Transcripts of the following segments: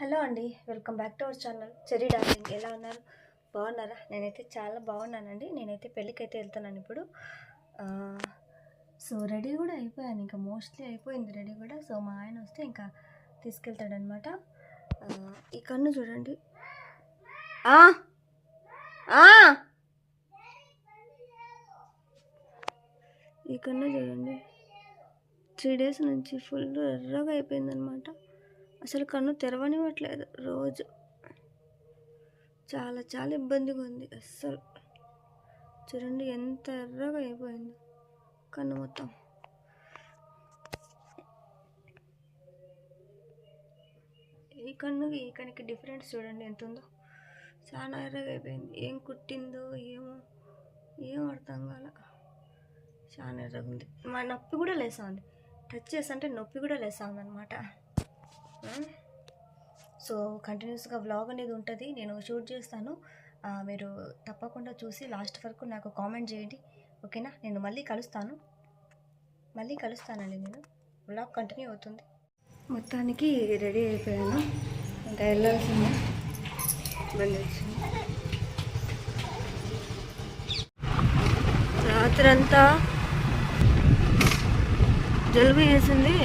Hello అండి welcome back to our channel. Cherry darling ఎలా ఉన్నారు? బాగున్నారా? నేనైతే చాలా బాగున్నానండి. నేనైతే పెళ్ళికి అయితే వెళ్తున్నాను ఇప్పుడు. సో రెడీ కూడా అయిపోయాను. ఇంకా మోస్ట్లీ అయిపోయింది రెడీ కూడా. సో మా ఆయన వస్తే ఇంకా తీసుకెళ్తాడనమాట ఈ కన్ను చూడండి. ఈ కన్ను చూడండి. త్రీ డేస్ నుంచి ఫుల్ ఎర్రగా అయిపోయిందనమాట అసలు కన్ను తెరవనివ్వట్లేదు. రోజు చాలా చాలా ఇబ్బందిగా ఉంది. అస్సలు చూడండి ఎంత ఎర్రగా అయిపోయింది కన్ను మొత్తం. ఈ కన్నుకి ఈ కన్నుకి డిఫరెన్స్ చూడండి ఎంత ఉందో చాలా ఎర్రగా అయిపోయింది. ఏం కుట్టిందో ఏమో ఏం అర్థం కాల. చాలా ఎర్రగా ఉంది. మా నొప్పి కూడా లేసా ఉంది. టచ్ చేస్తుంటే నొప్పి కూడా లేసా ఉందన్నమాట. సో కంటిన్యూస్గా వ్లాగ్ అనేది ఉంటుంది. నేను షూట్ చేస్తాను. మీరు తప్పకుండా చూసి లాస్ట్ వరకు నాకు కామెంట్ చేయండి. ఓకేనా? నేను మళ్ళీ కలుస్తాను. మళ్ళీ కలుస్తానండి నేను. వ్లాగ్ కంటిన్యూ అవుతుంది. మొత్తానికి రెడీ అయిపోయాను. ఇంకా వెళ్ళాల్సిందే. బండి వచ్చింది. రాత్రంతా జలుబు వేసింది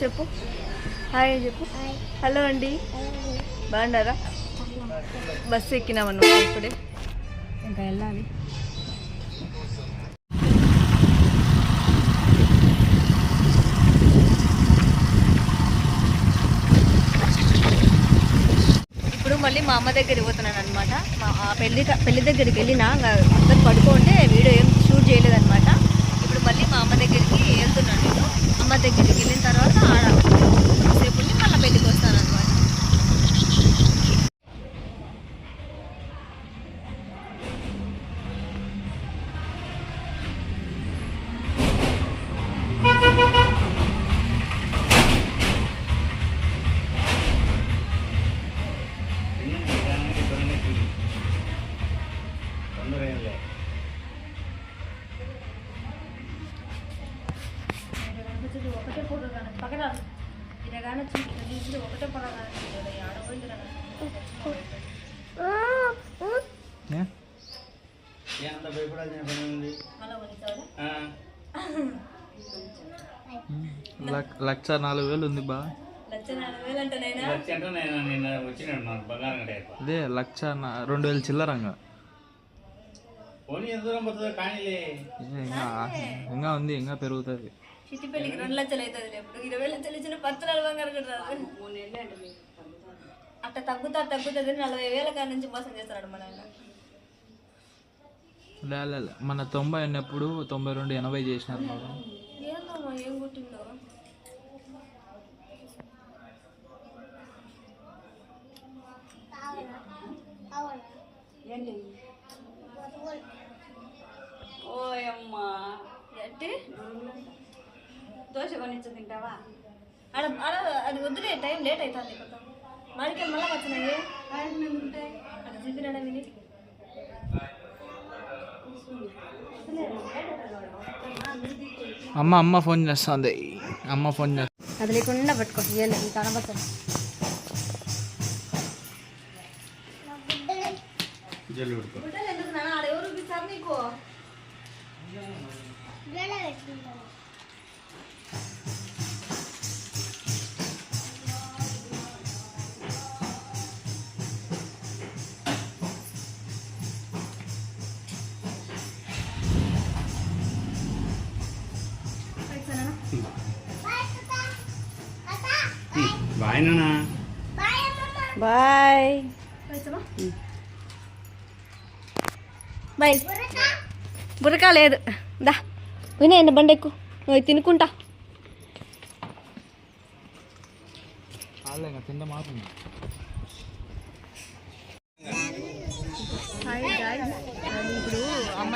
చెప్పు. హాయ్ చెప్పు. హలో అండి. బాగున్నారా? బస్సు ఎక్కినామన్నమాట ఇప్పుడే? ఇంకా వెళ్ళాలి. ఇప్పుడు మళ్ళీ మా అమ్మ దగ్గరికి పోతున్నాను అనమాట మా పెళ్ళి పెళ్ళి దగ్గరికి వెళ్ళినా అందరు పడుకుంటే వీడియో ఏం షూట్ చేయలేదన్నమాట. ఇప్పుడు మళ్ళీ మా అమ్మ దగ్గరికి వెళ్తున్నాను. నేను అమ్మ దగ్గరికి వెళ్ళిన తర్వాత ఆడ ఎంత భయపడాల్సిన పని ఉంది లక్ష నాలుగు వేలు ఉంది బా. అదే లక్ష రెండు వేలు చిల్లరంగా ఇంకా ఉంది ఇంకా పెరుగుతుంది. చిట్టి పెళ్ళికి రెండు లక్షలు అవుతుంది ఇప్పుడు ఇరవై లక్షలు ఇచ్చిన పత్రాలు బంగారు కూడా రాదు. అట్లా తగ్గుతా తగ్గుతుంది నలభై వేల కాడ నుంచి మోసం చేస్తాడు మన. మన తొంభై అన్నప్పుడు తొంభై రెండు ఎనభై చేసినారు. ఏందమ్మా ఏం కుట్టిందో ఓయమ్మా. అంటే దోశ కొనిచ్చు తింటావా? ఆడ ఆడ అది వద్దులే టైం లేట్ అవుతుంది కొంచెం. మాడికాయలు మళ్ళీ వచ్చినాయి. అక్కడ చూపినాడా విని? అమ్మ అమ్మ ఫోన్ చేస్తుంది. అమ్మ ఫోన్ చేస్తుంది అది లేకుండా పట్టుకో ఇవ్వలే ఈ కనబడతాను జల్లు ఉడుకో గుడ్డలు ఎందుకు ఆడ ఎవరు నీకు? బాయ్ నానా బాయ్. బాయ్. బురకా లేదు. దా. వినయండి బండి ఎక్కు. నువ్వు తినుకుంటా. కింద మాత్రం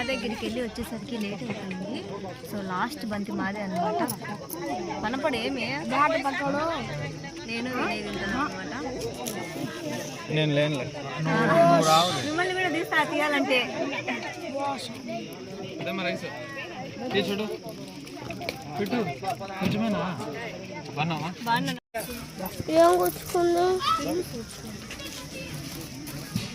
అమ్మ దగ్గరికి వెళ్ళి వచ్చేసరికి లేట్ అవుతుంది. సో లాస్ట్ బంతి మాదే అనమాట కనపడు ఏమి? నేను అనమాట నేను లేనులే. మిమ్మల్ని కూడా తీస్తా తీయాలంటే. చూడు. పెట్టు బాగున్నావా? ఏం కూర్చుకుందా?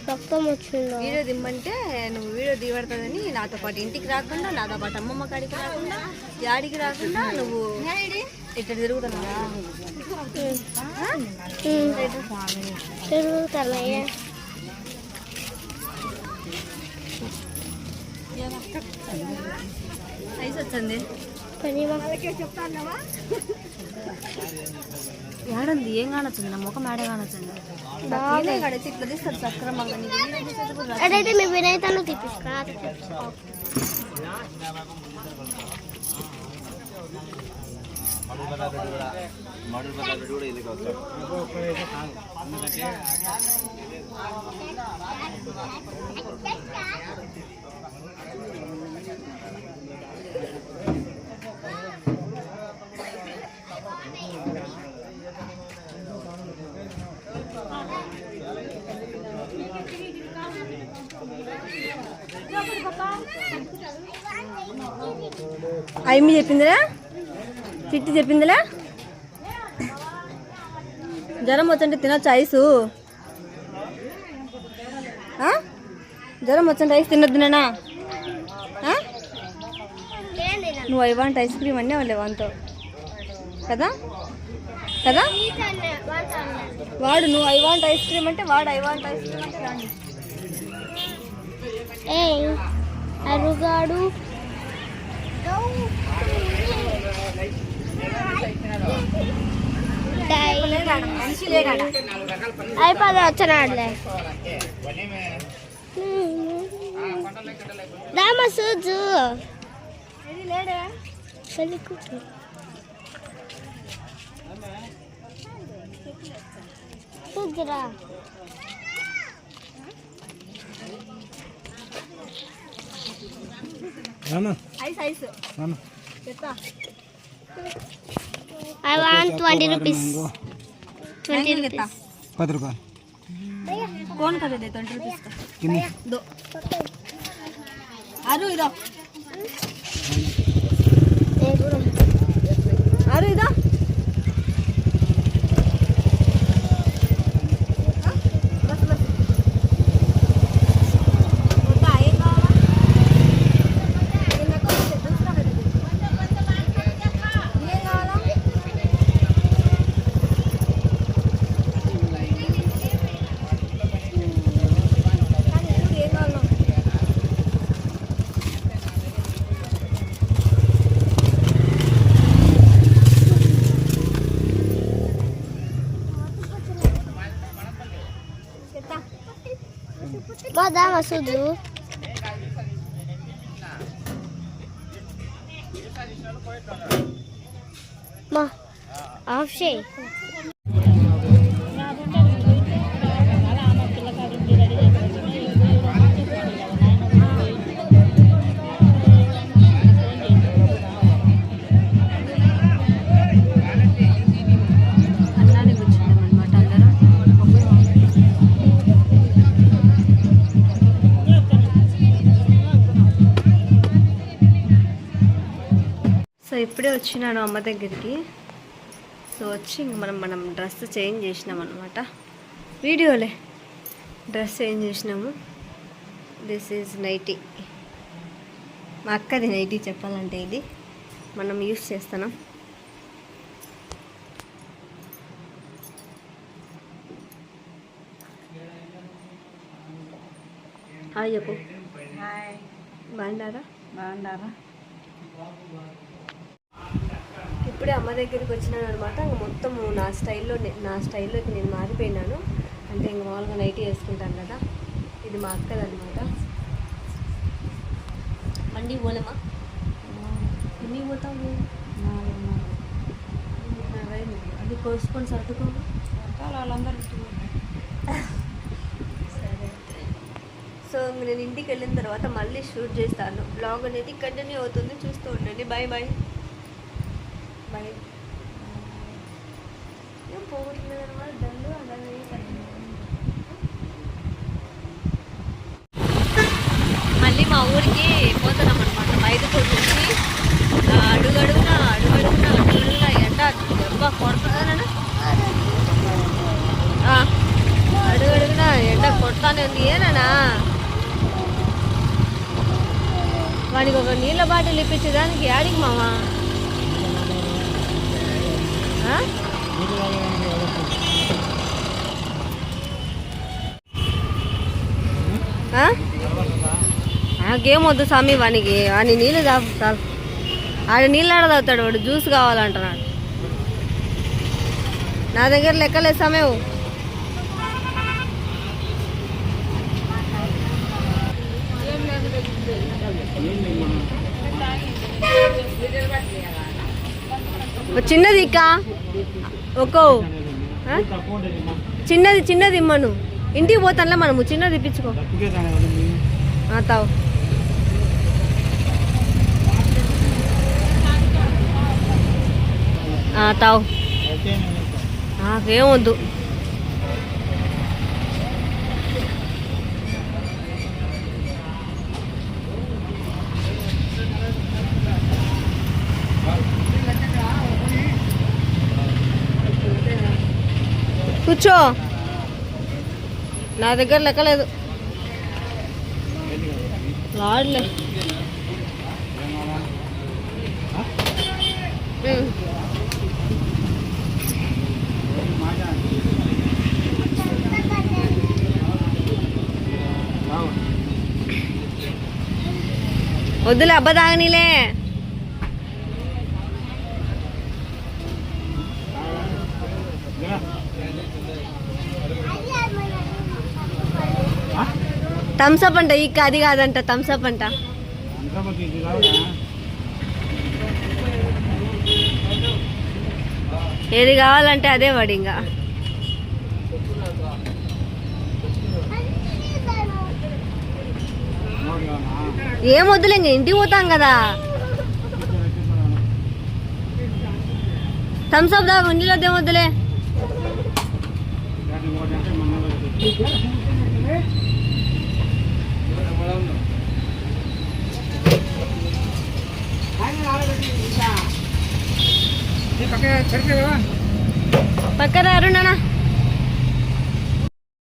రక్తం వచ్చిందా వీడియో దిమ్మంటే నువ్వు వీడియో దిగబడుతుందని నాతో పాటు ఇంటికి రాకుండా నాతో పాటు అమ్మమ్మ కాడికి రాకుండా యాడికి రాకుండా నువ్వు ఇట్లా తిరుగుతున్నావా? తిరుగుతానయ్యా ఐస్ వచ్చింది ఏడంది ఏం కానొచ్చింది నా ముఖం ఏడే కానొచ్చింది కూడా. అదైతే మీ వినయతను తీపిస్తా అయ్యమ్మి చెప్పిందిరా? చిట్టి చెప్పిందిలే? జ్వరం వచ్చంటే తినొచ్చు ఐసు? జ్వరం వచ్చంటే ఐస్ తినొద్దు నేనా నువ్వు ఐ ఐస్ క్రీమ్ అన్నీ వాళ్ళు వంతో కదా? కదా? వాడు నువ్వు ఐ వాంట్ ఐస్ క్రీమ్ అంటే వాడు ఐ వాంట్ ఐస్ క్రీమ్ అంటే రాండి. ఏ అరుగాడు. అయిపోదా వచ్చినాడులే రామ సూజు. పెళ్ళి కూతురు సూజురా. ఐస్ ఐస్ చెప్తా I want twenty rupees twenty twenty rupees పది రూపాయలు कौन कर दे ट्वेंटी रुपीज का दो आरू इधर పోదా మసూదు మా ఆఫ్ చేయి ఇప్పుడే వచ్చినాను అమ్మ దగ్గరికి. సో వచ్చి ఇంక మనం మనం డ్రెస్ చేంజ్ చేసినాం అనమాట వీడియోలే. డ్రెస్ చేంజ్ చేసినాము. దిస్ ఈజ్ నైటీ మా అక్కది నైటీ చెప్పాలంటే ఇది. మనం యూస్ చేస్తున్నాం. హాయ్ చెప్పు. బాగుండారా బాగున్నారా? ఇప్పుడే అమ్మ దగ్గరికి వచ్చినాను అనమాట ఇంక మొత్తం నా స్టైల్లో నే- స్టైల్లోకి నేను మారిపోయినాను. అంటే ఇంక మామూలుగా నైటీ వేసుకుంటాను కదా. ఇది మా అక్కదనమాట మండి పోలేమా? ఎన్ని పోతావు? అది కోసుకొని సర్దుకో. వాళ్ళందరూ సరే. సో నేను ఇంటికి వెళ్ళిన తర్వాత మళ్ళీ షూట్ చేస్తాను. బ్లాగ్ అనేది కంటిన్యూ అవుతుంది. చూస్తూ ఉండండి. బాయ్ బాయ్ బాయ్ ఏం పోగొట్టలేదు అనమాట డల్లు అలాగే మళ్ళీ మా ఊరికి పోతున్నాం అనమాట బయటకు వచ్చేసి అడుగడుగున అడుగడుగున అడుగున ఎండ దెబ్బ కొడుతుందనా అడుగడుగున ఎండ కొడతానే ఉంది. ఏనా వాడికి ఒక నీళ్ళ బాటిల్ ఇప్పించేదానికి యాడికి మావా? గేమ్ వద్దు స్వామి వానికి. వాని నీళ్ళు తాగు చాలు ఆడ నీళ్ళు ఆడ తాగుతాడు వాడు. జ్యూస్ కావాలంటున్నాడు. నా దగ్గర లెక్కలేదు సమయం ఓ చిన్నది ఇక్క. ఒక్కో? చిన్నది చిన్నది ఇమ్మను. ఇంటికి పోతానులే మనము చిన్నది ఇప్పించుకో. తావు. తావు. నాకేం వద్దు. కూర్చో. నా దగ్గర లెక్కలేదు. లాడ్లే. వద్దులే అబ్బ తాగనీలే. థమ్సప్ అంట ఇక్క అది కాదంట థమ్సప్ అంట. ఏది కావాలంటే అదే వాడు ఇంకా. ఏం వద్దులే ఇంక ఇంటికి పోతాం కదా. థమ్సప్ దాకా ఉండిలో ఏం వద్దులే. పక్కన అరుణనా